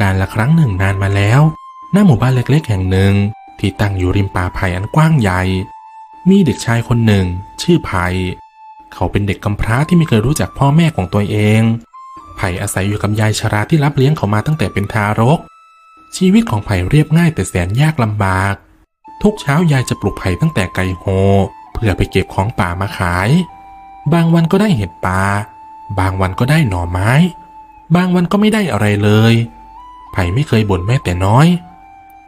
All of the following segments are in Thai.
การละครั้งหนึ่งนานมาแล้ว หน้าหมู่บ้านเล็กๆ แห่งหนึ่งที่ตั้งอยู่ริมป่าไผ่อันกว้างใหญ่ มีเด็กชายคนหนึ่ง ชื่อไผ่เขาเป็นเด็กกำพร้าที่ไม่เคยรู้จักพ่อแม่ของตัวเอง ไผ่อาศัยอยู่กับยายชราที่รับเลี้ยงเขามาตั้งแต่เป็นทารก ชีวิตของไผ่เรียบง่ายแต่แสนยากลำบาก ทุกเช้ายายจะปลุกไผ่ตั้งแต่ไก่โฮเพื่อไปเก็บของป่ามาขาย บางวันก็ได้เห็ดป่าบางวันก็ได้หน่อไม้ บางวันก็ไม่ได้อะไรเลย ไผ่ไม่เคยบ่นแม้แต่น้อย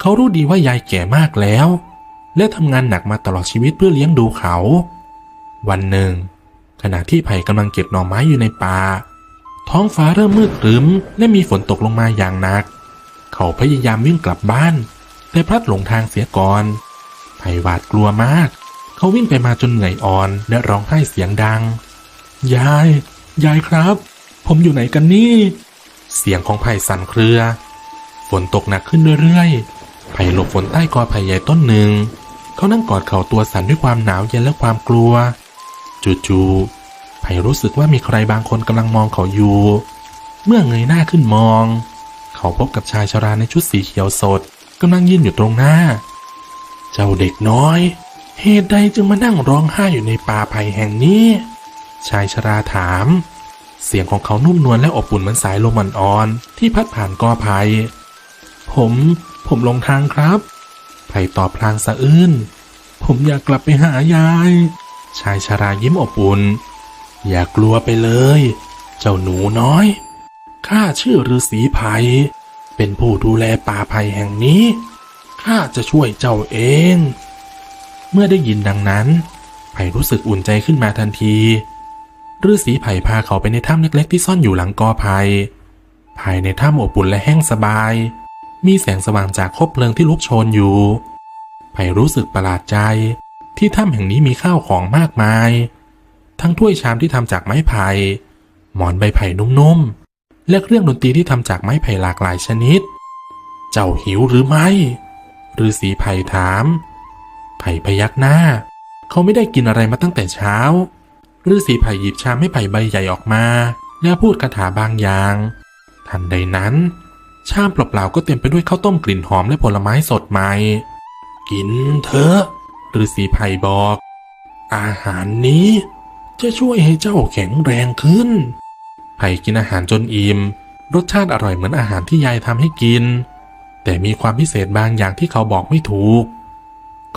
เขารู้ดีว่ายายแก่มากแล้ว และทำงานหนักมาตลอดชีวิตเพื่อเลี้ยงดูเขา วันหนึ่ง ขณะที่ไผ่กำลังเก็บหน่อไม้อยู่ในป่า ท้องฟ้าเริ่มมืดครึ้ม และมีฝนตกลงมาอย่างหนัก เขาพยายามวิ่งกลับบ้าน แต่พลัดหลงทางเสียก่อน ไผ่หวาดกลัวมาก เขาวิ่งไปมาจนเหนื่อยอ่อน และร้องไห้เสียงดัง ยาย ยายครับ ผมอยู่ไหนกันนี่ เสียงของไผ่สั่นเครือ ฝนตกหนักขึ้นเรื่อยๆไผ่หลบฝนใต้กอไผ่ใหญ่ต้นหนึ่ง เขานั่งกอดเข่าตัวสั่นด้วยความหนาวเย็นและความกลัว จู่ๆไผ่รู้สึกว่ามีใครบางคนกำลังมองเขาอยู่ เมื่อเงยหน้าขึ้นมอง เขาพบกับชายชราในชุดสีเขียวสดกำลังยืนอยู่ตรงหน้า เจ้าเด็กน้อย เหตุใดจึงมานั่งร้องไห้อยู่ในป่าไผ่แห่งนี้ ชายชราถาม เสียงของเขานุ่มนวลและอบอุ่นเหมือนสายลมอ่อนๆที่พัดผ่านกอไผ่ ผม ผมลงทางครับ ไผ่ตอบพลางสะอื้น ผมอยากกลับไปหายาย ชายชรายิ้มอบอุ่น อย่ากลัวไปเลย เจ้าหนูน้อย ข้าชื่อฤาษีไผ่เป็นผู้ดูแลป่าไผ่แห่งนี้ ข้าจะช่วยเจ้าเอง เมื่อได้ยินดังนั้น ไผ่รู้สึกอุ่นใจขึ้นมาทันทีฤาษีไผ่พาเขาไปในถ้ำเล็กๆที่ซ่อนอยู่หลังกอไผ่ภายในถ้ำอบอุ่นและแห้งสบาย มีแสงสว่างจากคบเพลิงที่ลุกโชนอยู่ ไผ่รู้สึกประหลาดใจ ที่ถ้ำแห่งนี้มีข้าวของมากมาย ทั้งถ้วยชามที่ทำจากไม้ไผ่ หมอนใบไผ่นุ่มๆ และเครื่องดนตรีที่ทำจากไม้ไผ่หลากหลายชนิด เจ้าหิวหรือไม่ฤาษีไผ่ถาม ไผ่พยักหน้า เขาไม่ได้กินอะไรมาตั้งแต่เช้าฤาษีไผ่หยิบชามไม้ไผ่ใบใหญ่ออกมา แล้วพูดคาถาบางอย่าง ทันใดนั้น ชามเปล่าๆก็เต็มไปด้วยข้าวต้มกลิ่นหอมและผลไม้สดใหม่ กินเถอะฤาษีไผ่บอก อาหารนี้ จะช่วยให้เจ้าแข็งแรงขึ้นไผ่กินอาหารจนอิ่มรสชาติอร่อยเหมือนอาหารที่ยายทำให้กิน แต่มีความพิเศษบางอย่างที่เขาบอกไม่ถูก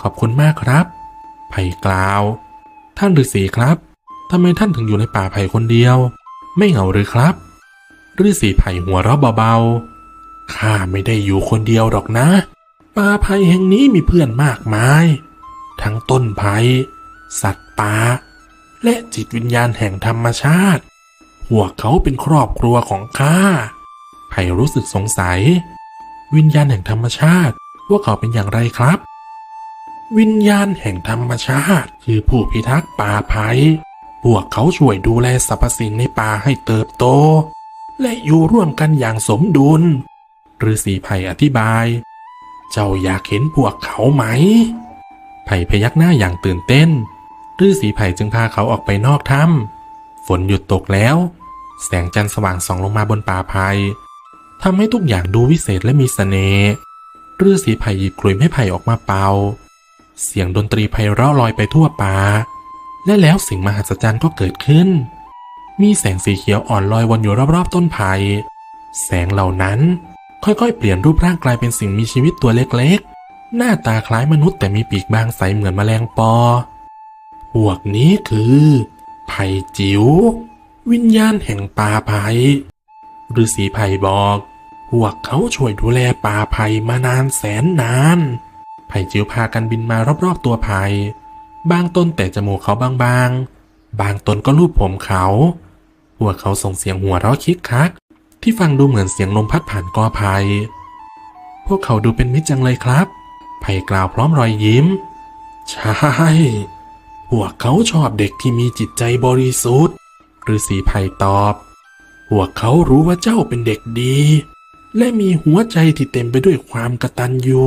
ขอบคุณมากครับไผ่กล่าว ท่านฤาษีครับทำไมท่านถึงอยู่ในป่าไผ่คนเดียว ไม่เหงาหรือครับฤาษีไผ่หัวเราะเบาๆ ข้าไม่ได้อยู่คนเดียวหรอกนะ ป่าไผ่แห่งนี้มีเพื่อนมากมาย ทั้งต้นไผ่สัตว์ป่าและจิตวิญญาณแห่งธรรมชาติ พวกเขาเป็นครอบครัวของข้าไผ่รู้สึกสงสัย วิญญาณแห่งธรรมชาติ พวกเขาเป็นอย่างไรครับ วิญญาณแห่งธรรมชาติ คือผู้พิทักษ์ป่าไผ่พวกเขาช่วยดูแลสรรพสิ่งในป่าให้เติบโต และอยู่ร่วมกันอย่างสมดุล ฤาษีไผ่อธิบาย เจ้าอยากเห็นพวกเขาไหม ไผ่พยักหน้าอย่างตื่นเต้นฤาษีไผ่จึงพาเขาออกไปนอกถ้ำฝนหยุดตกแล้ว แสงจันทร์สว่างส่องลงมาบนป่าไผ่ทำให้ทุกอย่างดูวิเศษและมีเสน่ห์ฤาษีไผ่หยิบกลุ่ยไม้ไผ่ออกมาเป่า เสียงดนตรีไพเราะลอยไปทั่วป่า และแล้วสิ่งมหัศจรรย์ก็เกิดขึ้น มีแสงสีเขียวอ่อนลอยวนอยู่รอบๆต้นไผ่ แสงเหล่านั้น ค่อยๆ เปลี่ยนรูปร่างกลายเป็นสิ่งมีชีวิตตัวเล็กๆ หน้าตาคล้ายมนุษย์แต่มีปีกบางใสเหมือนแมลงปอ พวกนี้คือไผ่จิ๋ววิญญาณแห่งป่าไผ่ฤาษีไผ่บอก พวกเขาช่วยดูแลป่าไผ่มานานแสนนาน ไผ่จิ๋วพากันบินมารอบๆตัวไผ่ บางต้นแต่จมูกเขาบางๆ บางต้นก็ลูบผมเขา พวกเขาส่งเสียงหัวเราะคิกคัก ที่ฟังดูเหมือนเสียงลมพัดผ่านกอไผ่พวกเขาดูเป็นมิตรจังเลยครับ ไผ่กล่าวพร้อมรอยยิ้ม ใช่ พวกเขาชอบเด็กที่มีจิตใจบริสุทธิ์ฤาษีไผ่ตอบ พวกเขารู้ว่าเจ้าเป็นเด็กดี และมีหัวใจที่เต็มไปด้วยความกตัญญู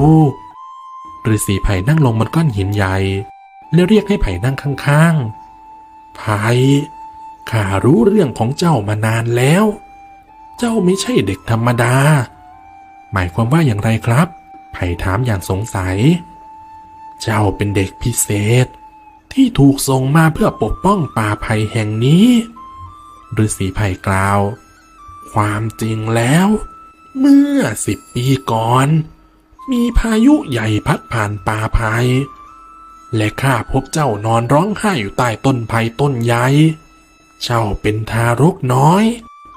ฤาษีไผ่นั่งลงบนก้อนหินใหญ่ แล้วเรียกให้ไผ่นั่งข้างๆ ไผ่ข้ารู้เรื่องของเจ้ามานานแล้ว เจ้าไม่ใช่เด็กธรรมดา หมายความว่าอย่างไรครับ ไผ่ถามอย่างสงสัย เจ้าเป็นเด็กพิเศษ ที่ถูกส่งมาเพื่อปกป้องป่าไผ่แห่งนี้ฤาษีไผ่กล่าว ความจริงแล้ว เมื่อสิบปีก่อน มีพายุใหญ่พัดผ่านป่าไผ่และข้าพบเจ้านอนร้องไห้อยู่ใต้ต้นไผ่ต้นใหญ่ เจ้าเป็นทารกน้อย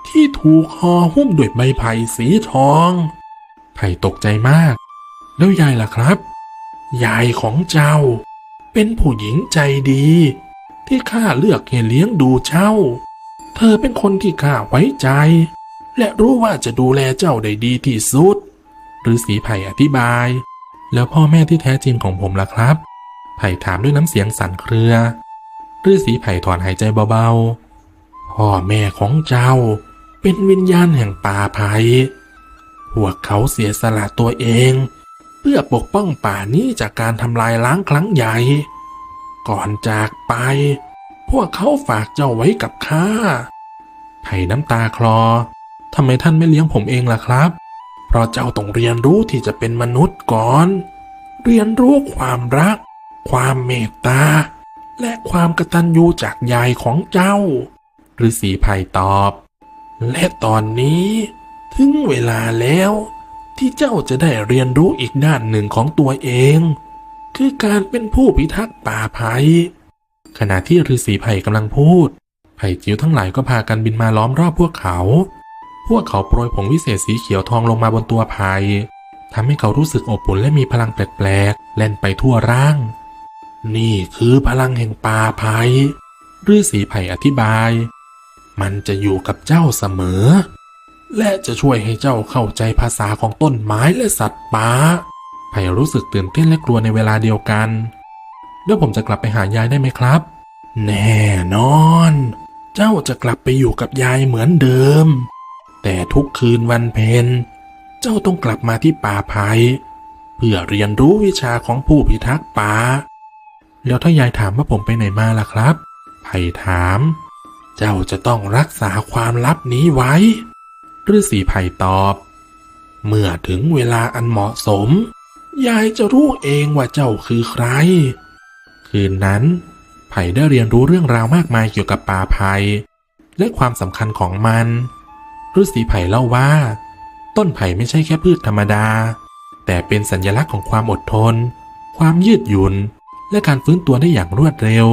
ที่ถูกห่อหุ้มด้วยใบไผ่สีทอง ไผ่ตกใจมาก แล้วยายล่ะครับ ยายของเจ้า เป็นผู้หญิงใจดี ที่ข้าเลือกให้เลี้ยงดูเจ้า เธอเป็นคนที่ข้าไว้ใจ และรู้ว่าจะดูแลเจ้าได้ดีที่สุดฤาษีไผ่อธิบาย แล้วพ่อแม่ที่แท้จริงของผมล่ะครับ ไผ่ถามด้วยน้ำเสียงสั่นเครือฤาษีไผ่ถอนหายใจเบาๆ พ่อแม่ของเจ้า เป็นวิญญาณแห่งป่าไผ่พวกเขาเสียสละตัวเอง เพื่อปกป้องป่านี้จากการทำลายล้างครั้งใหญ่ ก่อนจากไป พวกเขาฝากเจ้าไว้กับข้า ไผ่น้ำตาคลอ ทำไมท่านไม่เลี้ยงผมเองล่ะครับ เพราะเจ้าต้องเรียนรู้ที่จะเป็นมนุษย์ก่อน เรียนรู้ความรัก ความเมตตา และความกตัญญูจากยายของเจ้าฤาษีไผ่ตอบ และตอนนี้ถึงเวลาแล้วที่เจ้าจะได้เรียนรู้อีกด้านหนึ่งของตัวเอง คือการเป็นผู้พิทักษ์ป่าไผ่ขณะที่ฤาษีไผ่กำลังพูด ไผ่จิ๋วทั้งหลายก็พากันบินมาล้อมรอบพวกเขา พวกเขาโปรยผงวิเศษสีเขียวทองลงมาบนตัวไผ่ทำให้เขารู้สึกอบอุ่นและมีพลังแปลกๆแล่นไปทั่วร่าง นี่คือพลังแห่งป่าไผ่ฤาษีไผ่อธิบาย มันจะอยู่กับเจ้าเสมอ และจะช่วยให้เจ้าเข้าใจภาษาของต้นไม้และสัตว์ป่าไผ่รู้สึกตื่นเต้นและกลัวในเวลาเดียวกันแล้วผมจะกลับไปหายายได้ไหมครับ แน่นอน เจ้าจะกลับไปอยู่กับยายเหมือนเดิม แต่ทุกคืนวันเพ็ญเจ้าต้องกลับมาที่ป่าไผ่เพื่อเรียนรู้วิชาของผู้พิทักษ์ป่า แล้วถ้ายายถามว่าผมไปไหนมาล่ะครับ ไผ่ถาม เจ้าจะต้องรักษาความลับนี้ไว้ฤาษีไผ่ตอบ เมื่อถึงเวลาอันเหมาะสม ยายจะรู้เองว่าเจ้าคือใคร คืนนั้น ไผ่ได้เรียนรู้เรื่องราวมากมายเกี่ยวกับป่าไผ่และความสำคัญของมันฤาษีไผ่เล่าว่า ต้นไผ่ไม่ใช่แค่พืชธรรมดา แต่เป็นสัญลักษณ์ของความอดทน ความยืดหยุ่น และการฟื้นตัวได้อย่างรวดเร็ว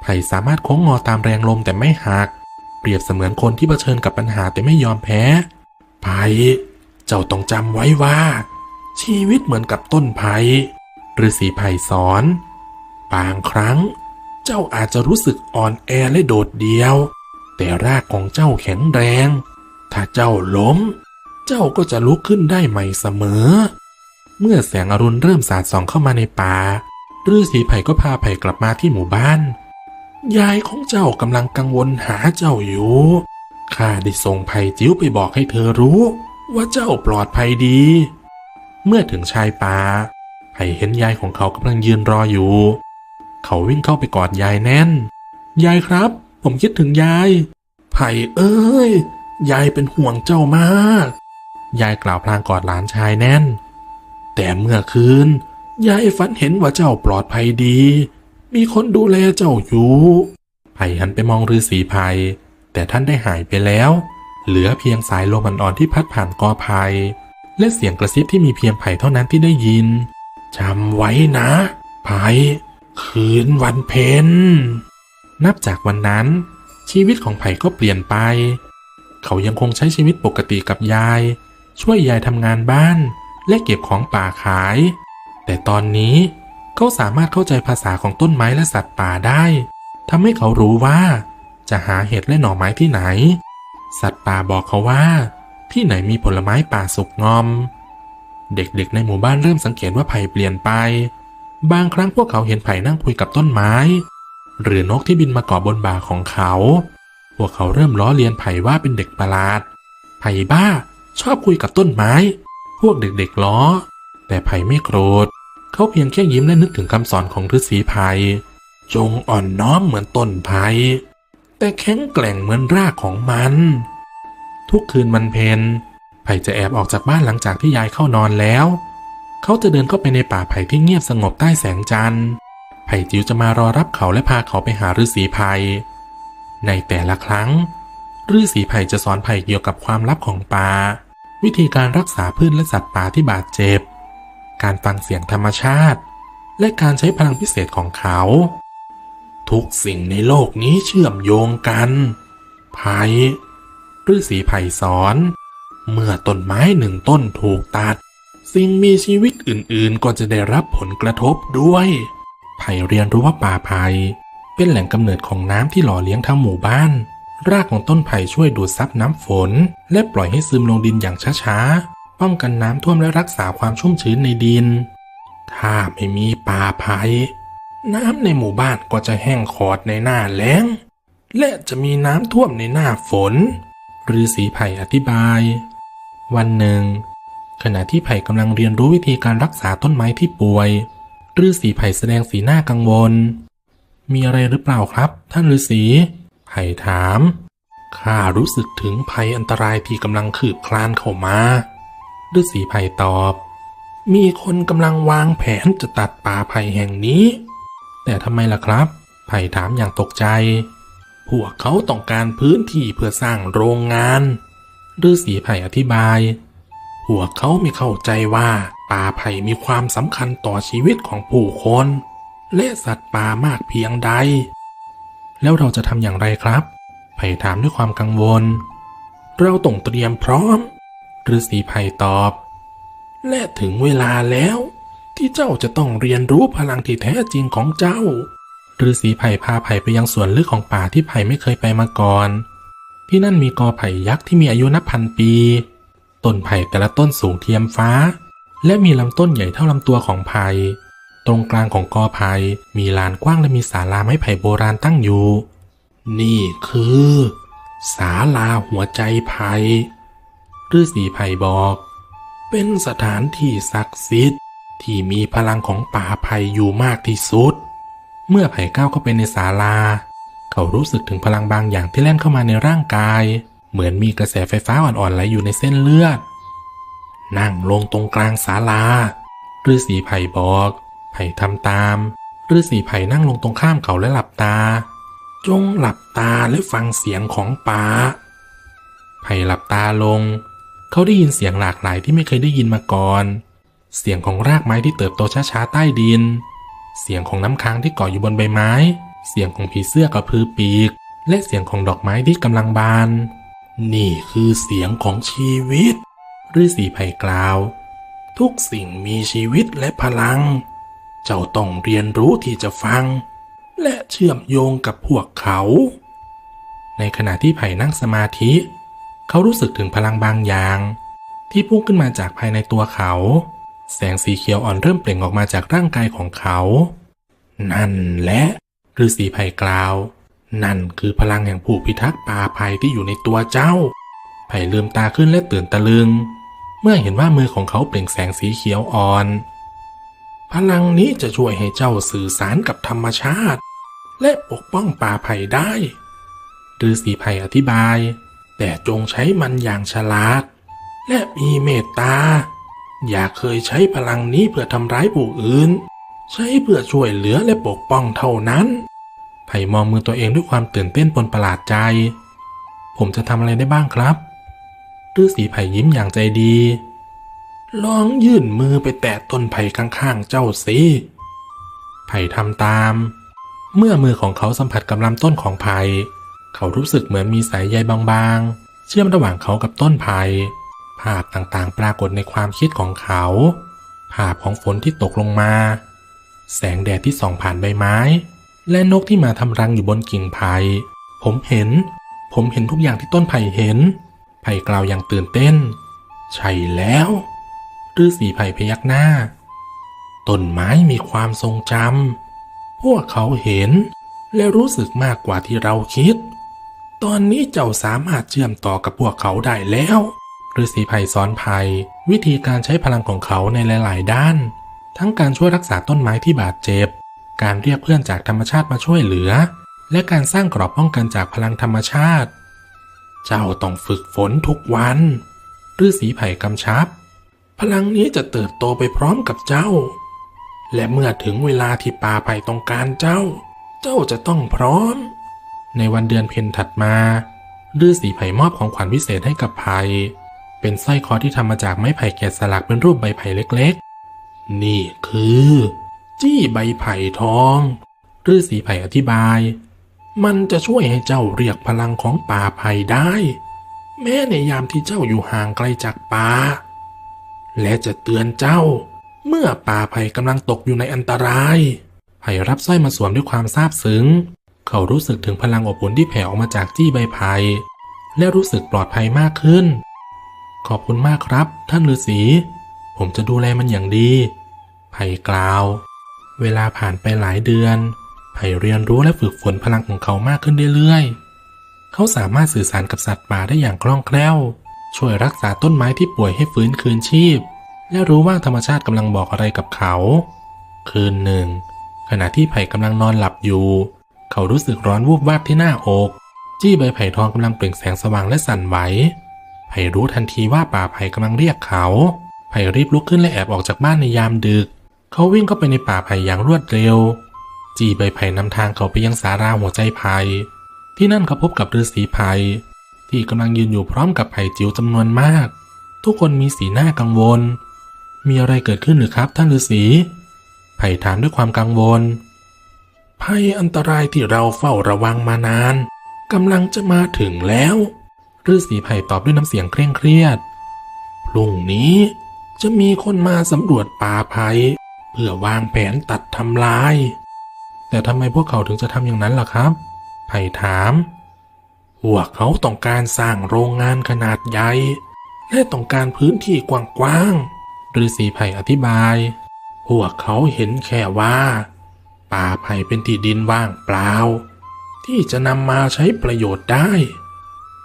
ไผ่สามารถโค้งงอตามแรงลมแต่ไม่หัก เปรียบเสมือนคนที่เผชิญกับปัญหาแต่ไม่ยอมแพ้ ไผ่ เจ้าต้องจำไว้ว่า ชีวิตเหมือนกับต้นไผ่ฤาษีไผ่สอน บางครั้ง เจ้าอาจจะรู้สึกอ่อนแอและโดดเดี่ยว แต่รากของเจ้าแข็งแรง ถ้าเจ้าล้ม เจ้าก็จะลุกขึ้นได้ใหม่เสมอ เมื่อแสงอรุณเริ่มสาดส่องเข้ามาในป่าฤาษีไผ่ก็พาไผ่กลับมาที่หมู่บ้าน ยายของเจ้ากำลังกังวลหาเจ้าอยู่ ข้าได้ส่งไผ่จิ้วไปบอกให้เธอรู้ ว่าเจ้าปลอดภัยดี เมื่อถึงชายป่าไผ่เห็นยายของเขากำลังยืนรออยู่ เขาวิ่งเข้าไปกอดยายแน่น ยายครับ ผมคิดถึงยาย ไผ่เอ้ย ยายเป็นห่วงเจ้ามาก ยายกล่าวพลางกอดหลานชายแน่น แต่เมื่อคืน ยายฝันเห็นว่าเจ้าปลอดภัยดี มีคนดูแลเจ้าอยู่ไผ่หันไปมองฤาษีไผ่แต่ท่านได้หายไปแล้ว เหลือเพียงสายลมอ่อนๆที่พัดผ่านกอไผ่และเสียงกระซิบที่มีเพียงไผ่เท่านั้นที่ได้ยินจำไว้นะไผ่คืนวันเพ็ญนับจากวันนั้น ชีวิตของไผ่ก็เปลี่ยนไป เขายังคงใช้ชีวิตปกติกับยาย ช่วยยายทำงานบ้าน และเก็บของป่าขาย แต่ตอนนี้ เขาสามารถเข้าใจภาษาของต้นไม้และสัตว์ป่าได้ทำให้เขารู้ว่า จะหาเห็ดและหน่อไม้ที่ไหน สัตว์ป่าบอกเขาว่า ที่ไหนมีผลไม้ป่าสุกงอม เด็กๆในหมู่บ้านเริ่มสังเกตว่าไผ่เปลี่ยนไป บางครั้งพวกเขาเห็นไผ่นั่งคุยกับต้นไม้ หรือนกที่บินมาเกาะบนบ่าของเขา พวกเขาเริ่มล้อเลียนไผ่ว่าเป็นเด็กประหลาด ไผ่บ้า ชอบคุยกับต้นไม้ พวกเด็กๆล้อ แต่ไผ่ไม่โกรธ เขาเพียงแค่ยิ้มและนึกถึงคำสอนของฤาษีไผ่จงอ่อนน้อมเหมือนต้นไผ่แต่แข็งแกร่งเหมือนรากของมัน ทุกคืนมันเพนไผ่ไผ่จะแอบออกจากบ้านหลังจากที่ยายเข้านอนแล้ว เขาจะเดินเข้าไปในป่าไผ่ที่เงียบสงบใต้แสงจันทร์ไผ่จิ๋วจะมารอรับเขาและพาเขาไปหาฤาษีไผ่ในแต่ละครั้งฤาษีไผ่จะสอนไผ่เกี่ยวกับความลับของป่า วิธีการรักษาพืชและสัตว์ป่าที่บาดเจ็บ การฟังเสียงธรรมชาติ และการใช้พลังพิเศษของเขา ทุกสิ่งในโลกนี้เชื่อมโยงกันไผ่ฤาษีไผ่สอน เมื่อต้นไม้หนึ่งต้นถูกตัด สิ่งมีชีวิตอื่นๆ ก็จะได้รับผลกระทบด้วย ไผ่เรียนรู้ว่าป่าไผ่เป็นแหล่งกำเนิดของน้ำที่หล่อเลี้ยงทั้งหมู่บ้าน รากของต้นไผ่ช่วยดูดซับน้ำฝน และปล่อยให้ซึมลงดินอย่างช้าๆ ป้องกันน้ำท่วมและรักษาความชุ่มชื้นในดิน ถ้าไม่มีป่าไผ่น้ำในหมู่บ้านก็จะแห้งขอดในหน้าแล้ง และจะมีน้ำท่วมในหน้าฝนฤาษีไผ่อธิบาย วันหนึ่ง ขณะที่ไผ่กำลังเรียนรู้วิธีการรักษาต้นไม้ที่ป่วยฤาษีไผ่แสดงสีหน้ากังวล มีอะไรหรือเปล่าครับ ท่านฤาษีไผ่ถามข้ารู้สึกถึงภัยอันตรายที่กำลังคืบคลานเข้ามา ฤาษีไผ่ตอบ มีคนกำลังวางแผนจะตัดป่าไผ่แห่งนี้ แต่ทำไมล่ะครับ ไผ่ถามอย่างตกใจ พวกเขาต้องการพื้นที่เพื่อสร้างโรงงานฤาษีไผ่อธิบาย พวกเขาไม่เข้าใจว่าป่าไผ่มีความสำคัญต่อชีวิตของผู้คน และสัตว์ป่ามากเพียงใด แล้วเราจะทำอย่างไรครับ ไผ่ถามด้วยความกังวล เราต้องเตรียมพร้อม ฤาษีไผ่ตอบ และถึงเวลาแล้ว ที่เจ้าจะต้องเรียนรู้พลังที่แท้จริงของเจ้าฤาษีไผ่พาไผ่ไปยังสวนลึกของป่าที่ไผ่ไม่เคยไปมาก่อน ที่นั่นมีกอไผ่ยักษ์ที่มีอายุนับพันปี ต้นไผ่แต่ละต้นสูงเทียมฟ้า และมีลำต้นใหญ่เท่าลำตัวของไผ่ ตรงกลางของกอไผ่มีลานกว้างและมีศาลาไม้ไผ่โบราณตั้งอยู่ นี่คือ ศาลาหัวใจไผ่ ฤาษีไผ่บอก เป็นสถานที่ศักดิ์สิทธิ์ที่มีพลังของป่าไผ่อยู่มากที่สุด เมื่อไผ่ก้าวเข้าไปในศาลา เขารู้สึกถึงพลังบางอย่างที่แล่นเข้ามาในร่างกาย เหมือนมีกระแสไฟฟ้าอ่อนๆไหลอยู่ในเส้นเลือด นั่งลงตรงกลางศาลาฤาษีไผ่บอก ไผ่ทำตามฤาษีไผ่นั่งลงตรงข้ามเขาและหลับตา จงหลับตาและฟังเสียงของป่าไผ่หลับตาลง เขาได้ยินเสียงหลากหลายที่ไม่เคยได้ยินมาก่อน เสียงของรากไม้ที่เติบโตช้าๆใต้ดิน เสียงของน้ำค้างที่เกาะอยู่บนใบไม้ เสียงของผีเสื้อกระพือปีก และเสียงของดอกไม้ที่กำลังบาน นี่คือเสียงของชีวิตฤาษีไผ่กล่าว ทุกสิ่งมีชีวิตและพลัง เจ้าต้องเรียนรู้ที่จะฟัง และเชื่อมโยงกับพวกเขา ในขณะที่ไผ่นั่งสมาธิ เขารู้สึกถึงพลังบางอย่าง ที่พุ่งขึ้นมาจากภายในตัวเขา แสงสีเขียวอ่อนเริ่มเปล่งออกมาจากร่างกายของเขา นั่นแหละฤาษีไผ่กล่าว นั่นคือพลังแห่งผู้พิทักษ์ป่าไผ่ที่อยู่ในตัวเจ้า ไผ่ลืมตาขึ้นและตื่นตะลึง เมื่อเห็นว่ามือของเขาเปล่งแสงสีเขียวอ่อน พลังนี้จะช่วยให้เจ้าสื่อสารกับธรรมชาติ และปกป้องป่าไผ่ได้ฤาษีไผ่อธิบาย แต่จงใช้มันอย่างฉลาด และมีเมตตา อย่าเคยใช้พลังนี้เพื่อทำร้ายผู้อื่น ใช้เพื่อช่วยเหลือและปกป้องเท่านั้นไผ่มองมือตัวเองด้วยความตื่นเต้นปนประหลาดใจ ผมจะทำอะไรได้บ้างครับฤาษีไผ่ยิ้มอย่างใจดี ลองยื่นมือไปแตะต้นไผ่ข้างๆเจ้าสิไผ่ทำตาม เมื่อมือของเขาสัมผัสกับลำต้นของไผ่ เขารู้สึกเหมือนมีสายใยบางๆ เชื่อมระหว่างเขากับต้นไผ่ภาพต่างๆ ปรากฏในความคิดของเขา ภาพของฝนที่ตกลงมา แสงแดดที่ส่องผ่านใบไม้ และนกที่มาทำรังอยู่บนกิ่งไผ่ผมเห็น ผมเห็นทุกอย่างที่ต้นไผ่เห็น ไผ่กล่าวอย่างตื่นเต้น ใช่แล้วฤาษีไผ่พยักหน้า ต้นไม้มีความทรงจำพวกเขาเห็นและรู้สึกมากกว่าที่เราคิด ตอนนี้เจ้าสามารถเชื่อมต่อกับพวกเขาได้แล้วฤาษีไผ่สอนไผ่วิธีการใช้พลังของเขาในหลาย ๆ ด้าน ทั้งการช่วยรักษาต้นไม้ที่บาดเจ็บ การเรียกเพื่อนจากธรรมชาติมาช่วยเหลือ และการสร้างกรอบป้องกันจากพลังธรรมชาติ เจ้าต้องฝึกฝนทุกวันฤาษีไผ่กำชับ พลังนี้จะเติบโตไปพร้อมกับเจ้า และเมื่อถึงเวลาที่ป่าไผ่ต้องการเจ้า เจ้าจะต้องพร้อม วันเดือนเพ็ญถัดมาฤาษีไผ่มอบของขวัญพิเศษให้กับไผ่เป็นสร้อยคอที่ทำมาจากไม้ไผ่แกะสลักเป็นรูปใบไผ่เล็กๆ นี่คือ จี้ใบไผ่ทองฤาษีไผ่อธิบาย มันจะช่วยให้เจ้าเรียกพลังของป่าไผ่ได้ แม้ในยามที่เจ้าอยู่ห่างไกลจากป่า และจะเตือนเจ้า เมื่อป่าไผ่กำลังตกอยู่ในอันตรายไผ่รับสร้อยมาสวมด้วยความซาบซึ้ง เขารู้สึกถึงพลังอบอุ่นที่แผ่ออกมาจากจี้ใบไผ่และรู้สึกปลอดภัยมากขึ้น ขอบคุณมากครับ ท่านฤาษีผมจะดูแลมันอย่างดีไผ่กล่าว เวลาผ่านไปหลายเดือนไผ่เรียนรู้และฝึกฝนพลังของเขามากขึ้นเรื่อยๆ เขาสามารถสื่อสารกับสัตว์ป่าได้อย่างคล่องแคล่ว ช่วยรักษาต้นไม้ที่ป่วยให้ฟื้นคืนชีพ และรู้ว่าธรรมชาติกำลังบอกอะไรกับเขา คืนหนึ่ง ขณะที่ไผ่กำลังนอนหลับอยู่ เขารู้สึกร้อนวูบวาบที่หน้าอก จี้ใบไผ่ทองกำลังเปล่งแสงสว่างและสั่นไหวไผ่รู้ทันทีว่าป่าไผ่กำลังเรียกเขาไผ่รีบลุกขึ้นและแอบออกจากบ้านในยามดึก เขาวิ่งเข้าไปในป่าไผ่อย่างรวดเร็ว จีใบไผ่นำทางเขาไปยังสาราหัวใจไผ่ที่นั่นเขาพบกับฤาษีไผ่ที่กำลังยืนอยู่พร้อมกับไผ่จิ๋วจำนวนมาก ทุกคนมีสีหน้ากังวล มีอะไรเกิดขึ้นหรือครับท่านฤาษีไผ่ถามด้วยความกังวล ภัยอันตรายที่เราเฝ้าระวังมานานกำลังจะมาถึงแล้วฤาษีไผ่ตอบด้วยน้ำเสียงเคร่งเครียด พรุ่งนี้จะมีคนมาสำรวจป่าไผ่เพื่อวางแผนตัดทำลาย แต่ทำไมพวกเขาถึงจะทำอย่างนั้นล่ะครับ ไผ่ถาม พวกเขาต้องการสร้างโรงงานขนาดใหญ่ และต้องการพื้นที่กว้างๆฤาษีไผ่อธิบาย พวกเขาเห็นแค่ว่า ป่าไผ่เป็นที่ดินว่างเปล่า ที่จะนำมาใช้ประโยชน์ได้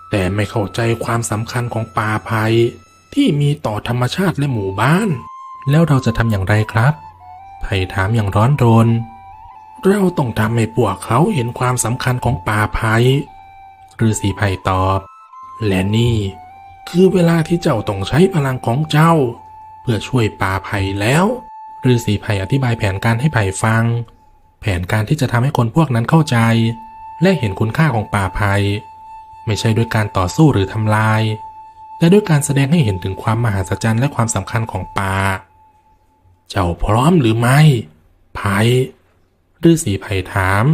แต่ไม่เข้าใจความสำคัญของป่าไผ่ที่มีต่อธรรมชาติและหมู่บ้าน แล้วเราจะทำอย่างไรครับ ไผ่ถามอย่างร้อนรน เราต้องทำให้พวกเขาเห็นความสำคัญของป่าไผ่ฤาษีไผ่ตอบ และนี่คือเวลาที่เจ้าต้องใช้พลังของเจ้า เพื่อช่วยป่าไผ่แล้วฤาษีไผ่อธิบายแผนการให้ไผ่ฟัง แผนการที่จะทำให้คนพวกนั้นเข้าใจ และเห็นคุณค่าของป่าไผ่ไม่ใช่ด้วยการต่อสู้หรือทำลาย แต่ด้วยการแสดงให้เห็นถึงความมหัศจรรย์และความสำคัญของป่า เจ้าพร้อมหรือไม่ไผ่ฤาษีไผ่ถาม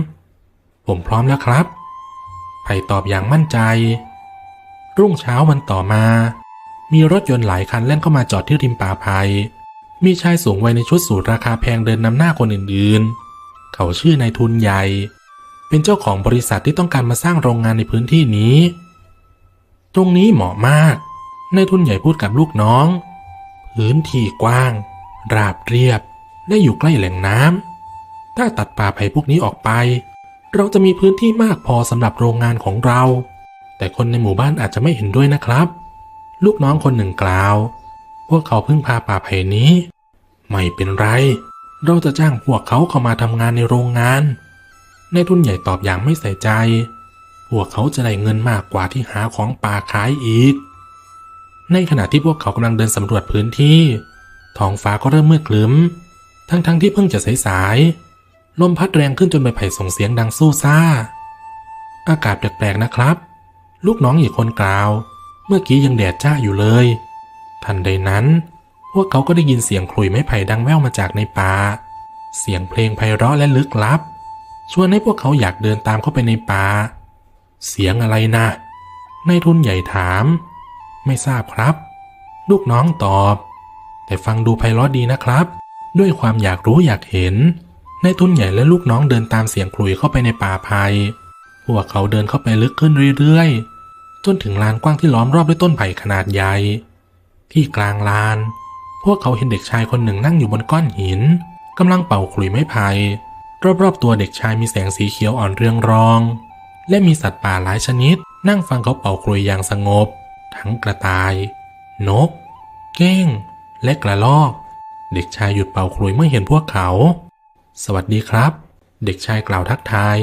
ผมพร้อมแล้วครับไผ่ตอบอย่างมั่นใจ รุ่งเช้าวันต่อมา มีรถยนต์หลายคันแล่นเข้ามาจอดที่ริมป่าไผ่มีชายสูงวัยในชุดสูทราคาแพงเดินนำหน้าคนอื่นๆ เขาชื่อนายทุนใหญ่ เป็นเจ้าของบริษัทที่ต้องการมาสร้างโรงงานในพื้นที่นี้ ตรงนี้เหมาะมาก นายทุนใหญ่พูดกับลูกน้อง พื้นที่กว้าง ราบเรียบ และอยู่ใกล้แหล่งน้ำ ถ้าตัดป่าไผ่พวกนี้ออกไป เราจะมีพื้นที่มากพอสำหรับโรงงานของเรา แต่คนในหมู่บ้านอาจจะไม่เห็นด้วยนะครับ ลูกน้องคนหนึ่งกล่าว พวกเขาเพิ่งพาป่าไผ่นี้ ไม่เป็นไร เราจะจ้างพวกเขาเข้ามาทำงานในโรงงานในายทุนใหญ่ตอบอย่างไม่ใส่ใจ พวกเขาจะได้เงินมากกว่าที่หาของป่าขายอีก ในขณะที่พวกเขากำลังเดินสำรวจพื้นที่ ท้องฟ้าก็เริ่มมืดคลึ้ม ทั้งๆทที่เพิ่งจะสายๆลมพัดแรงขึ้นจนใบไผ่ส่งเสียงดังสู้ซ่า อากาศแปลกๆนะครับ ลูกน้องอีกคนกล่าว เมื่อกี้ยังแดดจ้าอยู่เลย ทันใดนั้น พวกเขาก็ได้ยินเสียงขลุ่ยไม้ไผ่ดังแว่วมาจากในป่า เสียงเพลงไพเราะและลึกลับ ชวนให้พวกเขาอยากเดินตามเข้าไปในป่า เสียงอะไรนะนายทุนใหญ่ถาม ไม่ทราบครับ ลูกน้องตอบ แต่ฟังดูไพเราะดีนะครับ ด้วยความอยากรู้อยากเห็นนายทุนใหญ่และลูกน้องเดินตามเสียงขลุ่ยเข้าไปในป่าไผ่พวกเขาเดินเข้าไปลึกขึ้นเรื่อยๆ จนถึงลานกว้างที่ล้อมรอบด้วยต้นไผ่ขนาดใหญ่ ที่กลางลาน พวกเขาเห็นเด็กชายคนหนึ่งนั่งอยู่บนก้อนหินกำลังเป่าขลุ่ยไม้ไผ่รอบๆตัวเด็กชายมีแสงสีเขียวอ่อนเรืองรอง และมีสัตว์ป่าหลายชนิด นั่งฟังเขาเป่าขลุ่ยอย่างสงบ ทั้งกระต่าย นก เก้ง และกระรอก เด็กชายหยุดเป่าขลุ่ยเมื่อเห็นพวกเขา สวัสดีครับ เด็กชายกล่าวทักทาย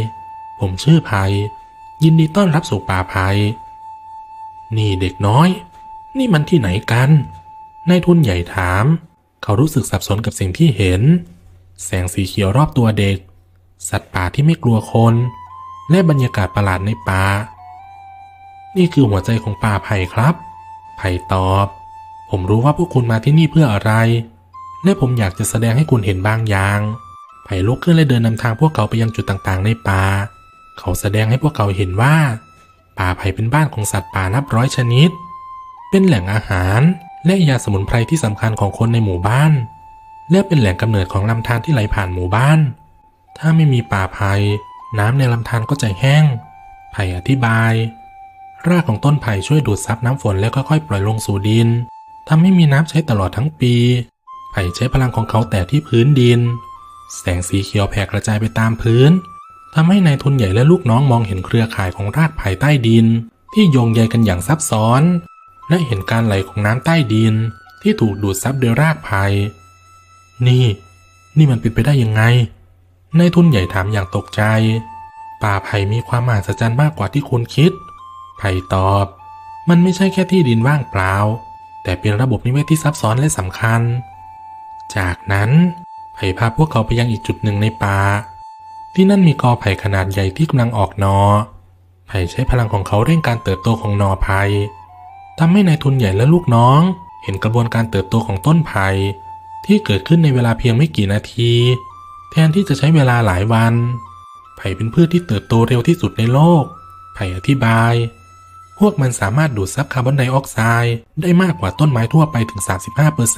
ผมชื่อไพยินดีต้อนรับสู่ป่าไพนี่เด็กน้อย นี่มันที่ไหนกัน นายทุนใหญ่ถาม เขารู้สึกสับสนกับสิ่งที่เห็น แสงสีเขียวรอบตัวเด็ก สัตว์ป่าที่ไม่กลัวคน และบรรยากาศประหลาดในป่า นี่คือหัวใจของป่าไผ่ครับ ไผ่ตอบ ผมรู้ว่าพวกคุณมาที่นี่เพื่ออะไร และผมอยากจะแสดงให้คุณเห็นบางอย่าง ไผ่ลุกขึ้นและเดินนำทางพวกเขาไปยังจุดต่างๆ ในป่า เขาแสดงให้พวกเขาเห็นว่า ป่าไผ่เป็นบ้านของสัตว์ป่านับร้อยชนิด เป็นแหล่งอาหาร และยาสมุนไพรที่สำคัญของคนในหมู่บ้าน และเป็นแหล่งกำเนิดของลำธารที่ไหลผ่านหมู่บ้าน ถ้าไม่มีป่าไผ่น้ำในลำธารก็จะแห้ง ไผ่อธิบาย รากของต้นไผ่ช่วยดูดซับน้ำฝนและค่อยๆปล่อยลงสู่ดินทำให้มีน้ำใช้ตลอดทั้งปี ไผ่ใช้พลังของเขาแต่ที่พื้นดิน แสงสีเขียวแผ่กระจายไปตามพื้นทำให้นายทุนใหญ่และลูกน้องมองเห็นเครือข่ายของรากไผ่ใต้ดิน ที่โยงใยกันอย่างซับซ้อน และเห็นการไหลของน้ำใต้ดินที่ถูกดูดซับโดยรากไผ่นี่ นี่มันเป็นไปได้ยังไง นายทุนใหญ่ถามอย่างตกใจ ป่าไผ่มีความมหัศจรรย์มากกว่าที่คุณคิด ไผ่ตอบ มันไม่ใช่แค่ที่ดินว่างเปล่า แต่เป็นระบบนิเวศที่ซับซ้อนและสำคัญ จากนั้นไผ่พาพวกเขาไปยังอีกจุดหนึ่งในป่า ที่นั่นมีกอไผ่ขนาดใหญ่ที่กำลังออกนอ ไผ่ใช้พลังของเขาเร่งการเติบโตของนอไผ่ ทำให้นายทุนใหญ่และลูกน้อง เห็นกระบวนการเติบโตของต้นไผ่ที่เกิดขึ้นในเวลาเพียงไม่กี่นาที แทนที่จะใช้เวลาหลายวัน ไผ่เป็นพืชที่เติบโตเร็วที่สุดในโลก ไผ่อธิบาย พวกมันสามารถดูดซับคาร์บอนไดออกไซด์ได้มากกว่าต้นไม้ทั่วไปถึง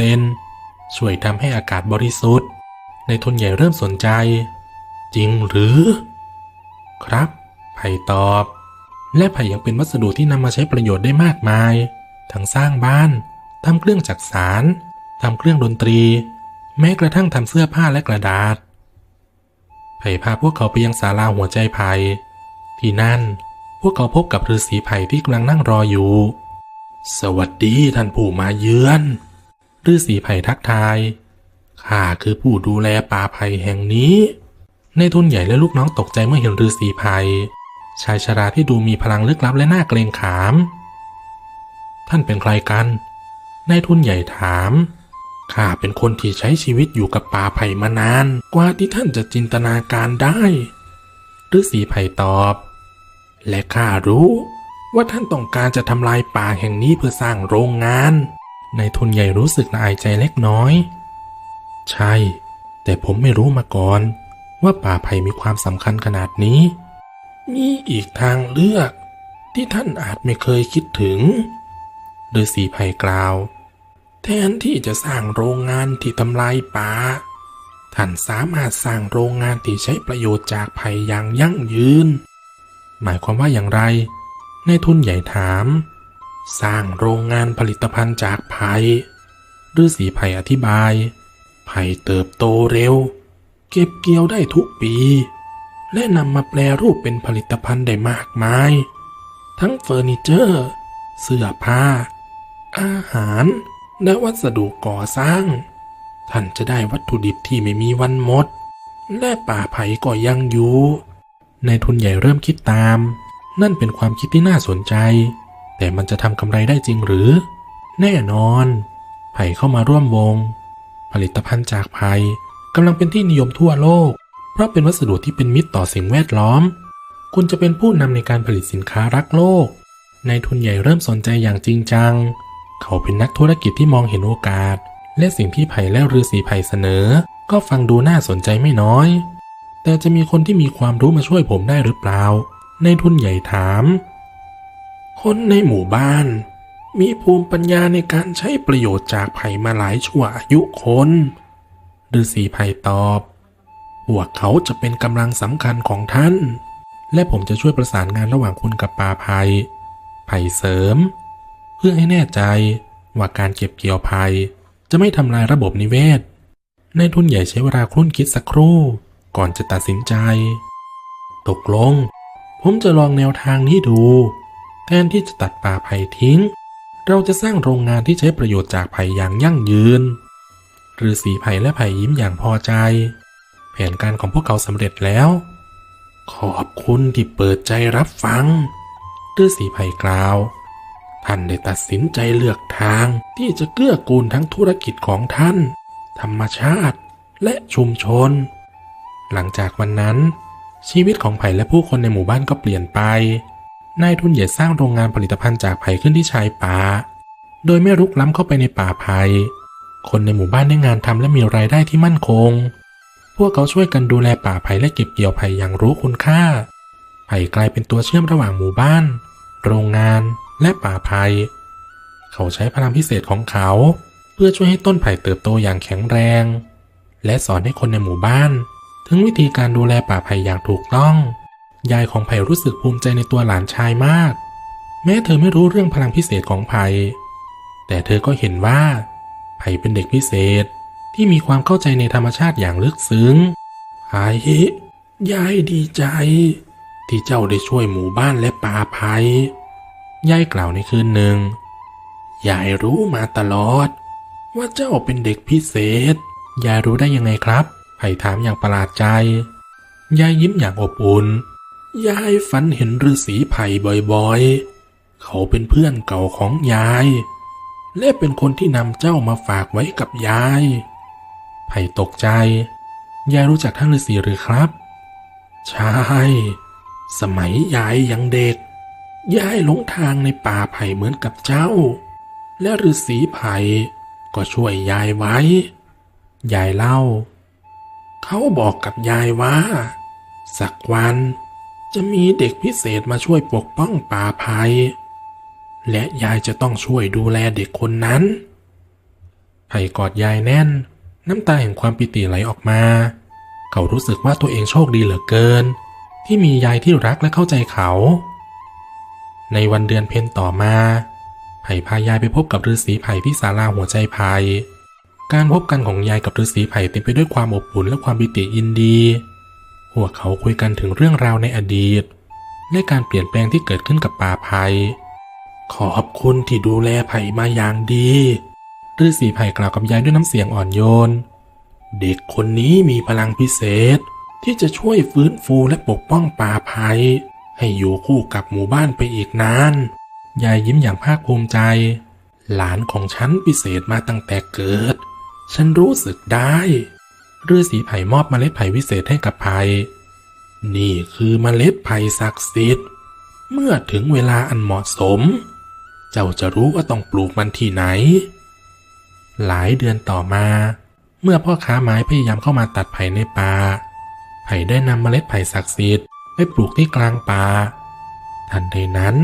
35%ช่วยทำให้อากาศบริสุทธิ์ ในทุนใหญ่เริ่มสนใจ จริงหรือ ครับ ไผ่ตอบ และไผ่ยังเป็นวัสดุที่นำมาใช้ประโยชน์ได้มากมาย ทั้งสร้างบ้านทำเครื่องจักสารทำเครื่องดนตรี แม้กระทั่งทำเสื้อผ้าและกระดาษ ไผ่พาพวกเขาไปยังศาลาหัวใจไผ่ที่นั่นพวกเขาพบกับฤาษีไผ่ที่กำลังนั่งรออยู่ สวัสดีท่านผู้มาเยือนฤาษีไผ่ทักทาย ข้าคือผู้ดูแลป่าไผ่แห่งนี้ ในทุนใหญ่และลูกน้องตกใจเมื่อเห็นฤาษีไผ่ ชายชราที่ดูมีพลังลึกลับและน่าเกรงขาม ท่านเป็นใครกัน นายทุนใหญ่ถาม ข้าเป็นคนที่ใช้ชีวิตอยู่กับป่าไผ่มานาน กว่าที่ท่านจะจินตนาการได้ฤาษีไผ่ตอบ และข้ารู้ว่าท่านต้องการจะทำลายป่าแห่งนี้เพื่อสร้างโรงงานนายทุนใหญ่รู้สึกละอายใจเล็กน้อย ใช่ แต่ผมไม่รู้มาก่อน ว่าป่าไผ่มีความสำคัญขนาดนี้ มีอีกทางเลือกที่ท่านอาจไม่เคยคิดถึงฤาษีไผ่กล่าว แทนที่จะสร้างโรงงานที่ทำลายป่า ท่านสามารถสร้างโรงงานที่ใช้ประโยชน์จากไผ่อย่างยั่งยืน หมายความว่าอย่างไรนายทุนใหญ่ถาม สร้างโรงงานผลิตภัณฑ์จากไผ่ฤาษีไผ่อธิบายไผ่เติบโตเร็ว เก็บเกี่ยวได้ทุกปี และนำมาแปลรูปเป็นผลิตภัณฑ์ได้มากมาย ทั้งเฟอร์นิเจอร์ เสื้อผ้า อาหาร และวัสดุก่อสร้าง ท่านจะได้วัตถุดิบที่ไม่มีวันหมด และป่าไผ่ก็ยังอยู่ในายทุนใหญ่เริ่มคิดตาม นั่นเป็นความคิดที่น่าสนใจ แต่มันจะทำกำไรได้จริงหรือ แน่นอน ไผ่เข้ามาร่วมวง ผลิตภัณฑ์จากไผ่กำลังเป็นที่นิยมทั่วโลก ราะเป็นวัสดุที่เป็นมิตรต่อสิ่งแวดล้อม คุณจะเป็นผู้นำในการผลิตสินค้ารักโลกนายทุนใหญ่เริ่มสนใจอย่างจริงจัง เขาเป็นนักธุรกิจที่มองเห็นโอกาส และสิ่งที่ไผ่และฤาษีไผ่เสนอ ก็ฟังดูน่าสนใจไม่น้อย แต่จะมีคนที่มีความรู้มาช่วยผมได้หรือเปล่าในทุนใหญ่ถาม คนในหมู่บ้าน มีภูมิปัญญาในการใช้ประโยชน์จากไผ่มาหลายชั่วอายุคนฤาษีไผ่ตอบ พวกเขาจะเป็นกำลังสำคัญของท่าน และผมจะช่วยประสานงานระหว่างคุณกับป่าไผ่ไผ่เสริม เพื่อให้แน่ใจว่าการเก็บเกี่ยวไผ่จะไม่ทำลายระบบนิเวศในทุนใหญ่ใช้เวลาครุ่นคิดสักครู่ก่อนจะตัดสินใจ ตกลง ผมจะลองแนวทางนี้ดู แทนที่จะตัดป่าไผ่ทิ้ง เราจะสร้างโรงงานที่ใช้ประโยชน์จากไผ่อย่างยั่งยืนฤาษีไผ่และไผ่ยิ้มอย่างพอใจ นการของพวกเขาสำเร็จแล้ว ขอบคุณที่เปิดใจรับฟังฤาษีไผ่กล่าว ท่านได้ตัดสินใจเลือกทางที่จะเกื้อกูลทั้งธุรกิจของท่าน ธรรมชาติและชุมชน หลังจากวันนั้น ชีวิตของไผ่และผู้คนในหมู่บ้านก็เปลี่ยนไปนายทุนใหญ่สร้างโรงงานผลิตภัณฑ์จากไผ่ขึ้นที่ชายป่า โดยไม่รุกล้ำเข้าไปในป่าไผ่คนในหมู่บ้านได้งานทำและมีรายได้ที่มั่นคง วกเขาช่วยกันดูแลป่าไผ่และเก็บเกี่ยวไผ่อย่างรู้คุณค่า ไผ่กลายเป็นตัวเชื่อมระหว่างหมู่บ้าน โรงงานและป่าไผ่เขาใช้พลังพิเศษของเขา เพื่อช่วยให้ต้นไผ่เติบโตอย่างแข็งแรง และสอนให้คนในหมู่บ้าน ถึงวิธีการดูแลป่าไผ่อย่างถูกต้อง ยายของไผ่รู้สึกภูมิใจในตัวหลานชายมาก แม้เธอไม่รู้เรื่องพลังพิเศษของไผ่แต่เธอก็เห็นว่าไผ่เป็นเด็กพิเศษ ที่มีความเข้าใจในธรรมชาติอย่างลึกซึ้งไผ่ยายดีใจ ที่เจ้าได้ช่วยหมู่บ้านและป่าไผ่ยายกล่าวในคืนหนึ่งยายรู้มาตลอด ว่าเจ้าเป็นเด็กพิเศษ ยายรู้ได้ยังไงครับไผ่ถามอย่างประหลาดใจ ยายยิ้มอย่างอบอุ่น ยายฝันเห็นฤาษีไผ่บ่อยๆ เขาเป็นเพื่อนเก่าของยาย และเป็นคนที่นำเจ้ามาฝากไว้กับยาย ไผ่ตกใจ ยายรู้จักท่านฤาษีหรือครับ ใช่ สมัยยายยังเด็ก ยายหลงทางในป่าไผ่เหมือนกับเจ้า และฤาษีไผ่ก็ช่วยยายไว้ ยายเล่า เขาบอกกับยายว่า สักวันจะมีเด็กพิเศษมาช่วยปกป้องป่าไผ่และยายจะต้องช่วยดูแลเด็กคนนั้นไผ่กอดยายแน่น น้ำตาแห่งความปิติไหลออกมา เขารู้สึกว่าตัวเองโชคดีเหลือเกิน ที่มียายที่รักและเข้าใจเขา ในวันเดือนเพ็ญต่อมาไผ่พายายไปพบกับฤาษีไผ่ที่ศาลาหัวใจไผ่การพบกันของยายกับฤาษีไผ่เต็มไปด้วยความอบอุ่นและความปิติยินดีพวกเขาคุยกันถึงเรื่องราวในอดีต และการเปลี่ยนแปลงที่เกิดขึ้นกับป่าไผ่ขอบคุณที่ดูแลไผ่มาอย่างดี ฤาษีไผ่กล่าวกับยายด้วยน้ำเสียงอ่อนโยน เด็กคนนี้มีพลังพิเศษ ที่จะช่วยฟื้นฟูและปกป้องป่าไผ่ให้อยู่คู่กับหมู่บ้านไปอีกนาน ยายยิ้มอย่างภาคภูมิใจ หลานของฉันพิเศษมาตั้งแต่เกิด ฉันรู้สึกได้ฤาษีไผ่มอบเมล็ดไผ่วิเศษให้กับไผ่นี่คือเมล็ดไผ่ศักดิ์สิทธิ์ เมื่อถึงเวลาอันเหมาะสม เจ้าจะรู้ว่าต้องปลูกมันที่ไหน หลายเดือนต่อมา เมื่อพ่อค้าไม้พยายามเข้ามาตัดไผ่ในป่า ไผ่ได้นำเมล็ดไผ่ศักดิ์สิทธิ์ไปปลูกที่กลางป่า ทันใดนั้น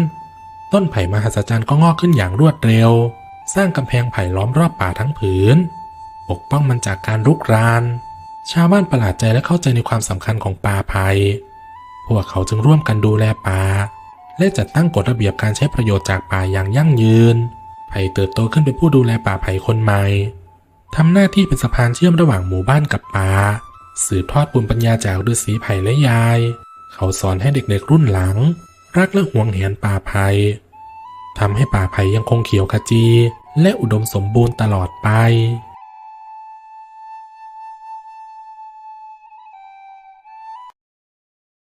ต้นไผ่มหัศจรรย์ก็งอกขึ้นอย่างรวดเร็ว สร้างกำแพงไผ่ล้อมรอบป่าทั้งผืน ปกป้องมันจากการรุกราน ชาวบ้านประหลาดใจและเข้าใจในความสำคัญของป่าไผ่พวกเขาจึงร่วมกันดูแลป่าและจัดตั้งกฎระเบียบการใช้ประโยชน์จากป่าอย่างยั่งยืน ไผ่เติบโตขึ้นเป็นผู้ดูแลป่าไผ่คนใหม่ทำหน้าที่เป็นสะพานเชื่อมระหว่างหมู่บ้านกับป่า สืบทอดปุ่มปัญญาจากฤาษีไผ่และยาย เขาสอนให้เด็กๆรุ่นหลัง รักและหวงแหนป่าไผ่ทำให้ป่าไผ่ยังคงเขียวขจี และอุดมสมบูรณ์ตลอดไป